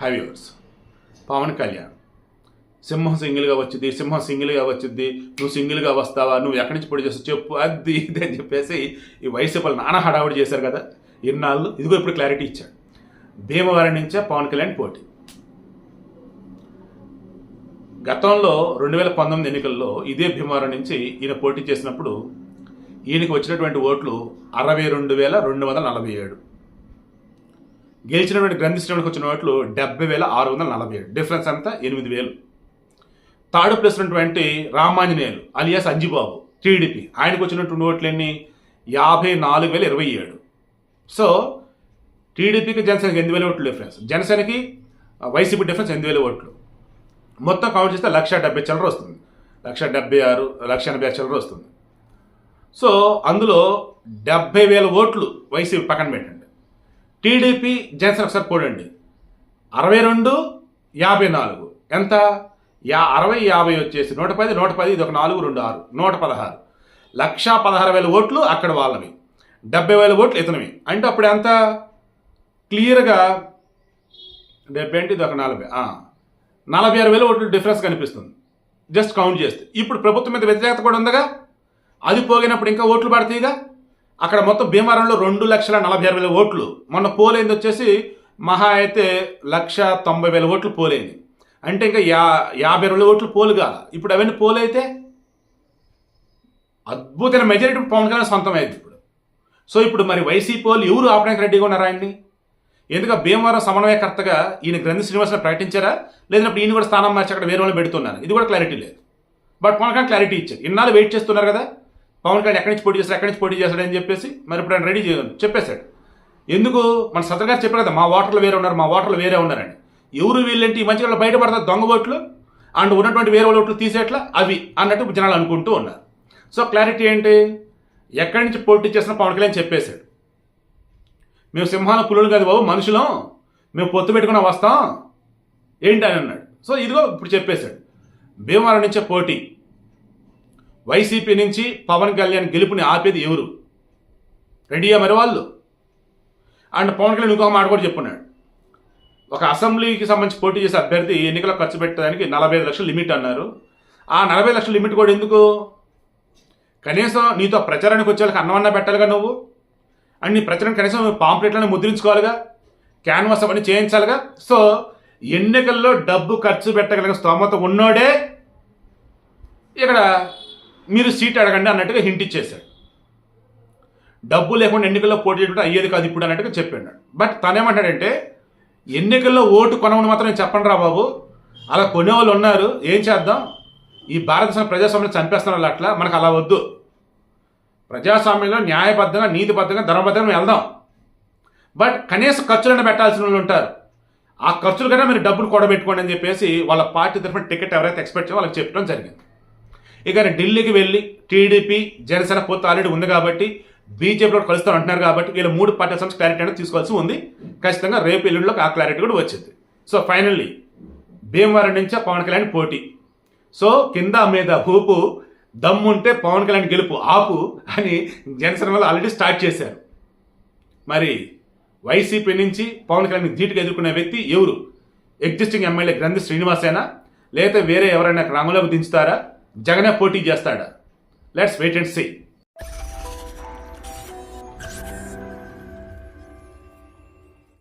హైవ్యూర్స్ పవన్ కళ్యాణ్ సింహం సింగిల్గా వచ్చింది సింహం సింగిల్గా వచ్చింది నువ్వు సింగిల్గా వస్తావా? నువ్వు ఎక్కడి నుంచి పొడి చేస్తావు? చెప్పు. అది ఇది అని చెప్పేసి ఈ వైసీపీ నానా హడావుడి చేశారు కదా. ఇన్నాళ్ళు ఇదిగో ఇప్పుడు క్లారిటీ ఇచ్చాడు. భీమవరం నుంచే పవన్ కళ్యాణ్ పోటీ. గతంలో రెండు వేల పంతొమ్మిది ఎన్నికల్లో ఇదే భీమవరం నుంచి ఈయన పోటీ చేసినప్పుడు ఈయనకి వచ్చినటువంటి ఓట్లు అరవై రెండు వేల రెండు వందల నలభై ఏడు. గెలిచినటువంటి గ్రంథి శ్రేణులకు వచ్చిన ఓట్లు డెబ్బై వేల ఆరు వందల నలభై ఏడు. డిఫరెన్స్ అంతా ఎనిమిది వేలు. థర్డ్ ప్లేస్ ఉన్నటువంటి రామాంజనేయులు అలియాస్ అంజిబాబు టీడీపీ ఆయనకు వచ్చినటువంటి ఓట్లు ఎన్ని? యాభై నాలుగు వేల ఇరవై ఏడు. సో టీడీపీకి జనసేనకి ఎనిమిది వేల ఓట్లు డిఫరెన్స్ జనసేనకి వైసీపీ డిఫరెన్స్ ఎనిమిది వేల ఓట్లు. మొత్తం కౌంట్ చేస్తే లక్ష డెబ్బై చిల్లర వస్తుంది. లక్ష డెబ్బై ఆరు లక్ష ఎనభై ఆరు చిల్లర వస్తుంది. సో అందులో డెబ్బై వేల ఓట్లు వైసీపీ పక్కన పెట్టండి. టీడీపీ జనసేన ఒకసారి కూడండి అరవై రెండు యాభై నాలుగు. ఎంత? యా అరవై యాభై వచ్చేసి నూట పది నూట పది ఇది ఒక నాలుగు రెండు ఆరు. నూట పదహారు. లక్ష పదహారు వేల ఓట్లు అక్కడ వాళ్ళవి. డెబ్బై వేల ఓట్లు ఇతనివి. అంటే అప్పుడు ఎంత? క్లియర్గా డెబ్బై అంటే ఇది ఒక నలభై. నలభై ఆరు వేల ఓట్లు డిఫరెన్స్ కనిపిస్తుంది. జస్ట్ కౌంట్ చేస్తే. ఇప్పుడు ప్రభుత్వం మీద వ్యతిరేకత కూడా ఉందిగా? అది పోగినప్పుడు ఇంకా ఓట్లు పడతాయిగా? అక్కడ మొత్తం భీమవరంలో రెండు లక్షల నలభై ఆరు వేల ఓట్లు. మొన్న పోలైంది వచ్చేసి మహా అయితే లక్ష తొంభై వేల ఓట్లు పోలైంది. అంటే ఇంకా యా యాభై వేల ఓట్లు పోలు కాల. ఇప్పుడు అవన్నీ పోలైతే అద్భుతమైన మెజారిటీ పవన్ కళ్యాణ్ సొంతం అయింది ఇప్పుడు. సో ఇప్పుడు మరి వైసీపీ వాళ్ళు ఎవరు ఆపడానికి రెడీగా ఉన్నారా అండి ఎందుక భీమవరం సమన్వయకర్తగా ఈయన గ్రంథి శ్రీనివాసరావు ప్రకటించారా? లేదంటే ఈయన కూడా స్థానం మార్చి అక్కడ వేరే వాళ్ళు పెడుతున్నారు? ఇది కూడా క్లారిటీ లేదు. బట్ పవన్ కళ్యాణ్ క్లారిటీ ఇచ్చారు ఇన్నాళ్ళు వెయిట్ చేస్తున్నారు కదా. పవన్ కళ్యాణ్ ఎక్కడి నుంచి పోటీ చేస్తాడు ఎక్కడి నుంచి పోటీ చేస్తాడని చెప్పేసి మరి ఇప్పుడు ఆయన రెడీ చేయను చెప్పేశాడు. ఎందుకు? మన సదర్ గారు చెప్పారు కదా మా ఓటర్లు వేరే ఉన్నారు మా ఓటర్లు వేరే ఉన్నారని. ఎవరు వీళ్ళంటే? ఈ మధ్యకాలంలో బయటపడతారు దొంగ ఓట్లు అండ్ ఉన్నటువంటి వేరే వాళ్ళ ఓట్లు తీసేట్లా అవి అన్నట్టు జనాలు అనుకుంటూ ఉన్నారు. సో క్లారిటీ ఏంటి? ఎక్కడి నుంచి పోటీ చేసిన పవన్ కళ్యాణ్ చెప్పేశాడు. మేము సింహాల పులులు కాదు బాబు మనుషులం. మేము పొత్తు పెట్టుకుని వస్తాం. ఏంటి అని అన్నాడు. సో ఇదిగో ఇప్పుడు చెప్పేశాడు. భీమవరం నుంచే పోటీ. వైసీపీ నుంచి పవన్ కళ్యాణ్ గెలుపుని ఆపేది ఎవరు? రెడీయా మరి వాళ్ళు. అండ్ పవన్ కళ్యాణ్ ఇంకొక మాట కూడా చెప్పున్నాడు. ఒక అసెంబ్లీకి సంబంధించి పోటీ చేసే అభ్యర్థి ఎన్నికల ఖర్చు పెట్టడానికి నలభై ఐదు లిమిట్ అన్నారు. ఆ నలభై లక్షల లిమిట్ కూడా ఎందుకు? కనీసం నీతో ప్రచారానికి వచ్చే వాళ్ళకి అన్నమన్నా పెట్టాలిగా నువ్వు? అండ్ నీ ప్రచారం కనీసం పాంప్లెట్లను ముద్రించుకోవాలిగా? క్యాన్వాస్ అవన్నీ చేయించాలిగా? సో ఎన్నికల్లో డబ్బు ఖర్చు పెట్టగలిగిన స్తోమత ఉన్నోడే ఇక్కడ మీరు సీట్ అడగండి అన్నట్టుగా హింట్ ఇచ్చేశాడు. డబ్బు లేకుండా ఎన్నికల్లో పోటీ చేయకుండా అయ్యేది కాదు ఇప్పుడు అన్నట్టుగా చెప్పాడు. బట్ తనేమంటాడంటే ఎన్నికల్లో ఓటు కొనమని మాత్రం చెప్పండి రా బాబు. అలా కొనేవాళ్ళు ఉన్నారు ఏం చేద్దాం? ఈ భారతదేశం ప్రజాస్వామ్యం చంపేస్తున్నారు అట్లా మనకు అలా వద్దు. ప్రజాస్వామ్యంలో న్యాయబద్ధంగా నీతిబద్ధంగా ధర్మబద్ధంగా వెళ్దాం. బట్ కనీస ఖర్చులను పెట్టాల్సిన వాళ్ళు ఉంటారు. ఆ ఖర్చులు కన్నా మీరు డబ్బులు కూడబెట్టుకోండి అని చెప్పేసి వాళ్ళ పార్టీ తరఫున టికెట్ ఎవరైతే ఎక్స్పెక్ట్ చేయాలో వాళ్ళకి చెప్పడం జరిగింది. ఇక ఢిల్లీకి వెళ్ళి టీడీపీ జనసేన పొత్తు ఆల్రెడీ ఉంది కాబట్టి బీజేపీలో కలుస్తారు అంటున్నారు కాబట్టి వీళ్ళ మూడు పార్టీల సంస్థ క్లారిటీ అనేది తీసుకోవాల్సి ఉంది. ఖచ్చితంగా రేపు ఎల్లుండిలోకి ఆ క్లారిటీ కూడా వచ్చింది. సో ఫైనల్లీ భీమవరం నుంచే పవన్ కళ్యాణ్ పోటీ. సో కింద మీద హూపు దమ్ముంటే పవన్ కళ్యాణ్ గెలుపు ఆపు అని జనసేన వల్ల ఆల్రెడీ స్టార్ట్ చేశారు. మరి వైసీపీ నుంచి పవన్ కళ్యాణ్ ధీటుగా ఎదుర్కొనే వ్యక్తి ఎవరు? ఎగ్జిస్టింగ్ ఎమ్మెల్యే గ్రంథి శ్రీనివాసేనా? లేదా వేరే ఎవరైనా రంగంలోకి దించుతారా? జగనే పోటీ చేస్తాడా? Let's wait and see